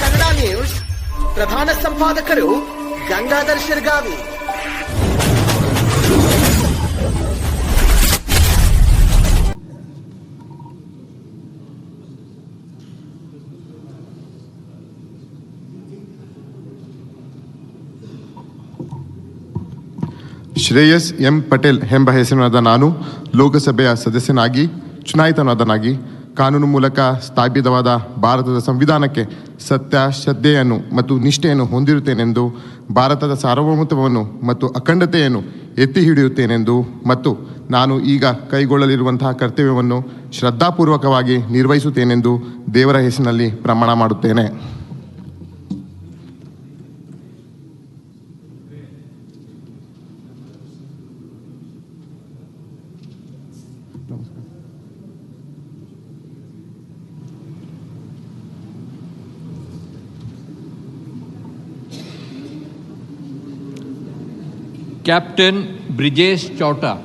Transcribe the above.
Kannada news ಪ್ರಧಾನ ಸಂಪಾದಕರು Gangadhar Shirgavi. Shreyas M Patel ಎಂಬ ಹೆಸರಿನಾದ ನಾನು ಲೋಕಸಭೆಯ ಸದಸ್ಯನಾಗಿ, ಚುನಾಯಿತನಾದನಾಗಿ ಕಾನೂನು ಮೂಲಕ ಸ್ಥಾಪಿತವಾದ ಭಾರತದ ಸಂವಿಧಾನಕ್ಕೆ ಸತ್ಯ, ಶ್ರದ್ಧೆಯನ್ನು ಮತ್ತು ನಿಷ್ಠೆಯನ್ನು ಹೊಂದಿರುತ್ತೇನೆಂದು, ಭಾರತದ ಸಾರ್ವಭೌಮತ್ವವನ್ನು ಮತ್ತು ಅಖಂಡತೆಯನ್ನು ಎತ್ತಿ ಹಿಡಿಯುತ್ತೇನೆಂದು ಮತ್ತು ನಾನು ಈಗ ಕೈಗೊಳ್ಳಲಿರುವಂತಹ ಕರ್ತವ್ಯವನ್ನು ಶ್ರದ್ಧಾಪೂರ್ವಕವಾಗಿ ನಿರ್ವಹಿಸುತ್ತೇನೆಂದು ದೇವರ ಹೆಸರಿನಲ್ಲಿ ಪ್ರಮಾಣ ಮಾಡುತ್ತೇನೆ. Captain Brijesh Chauta.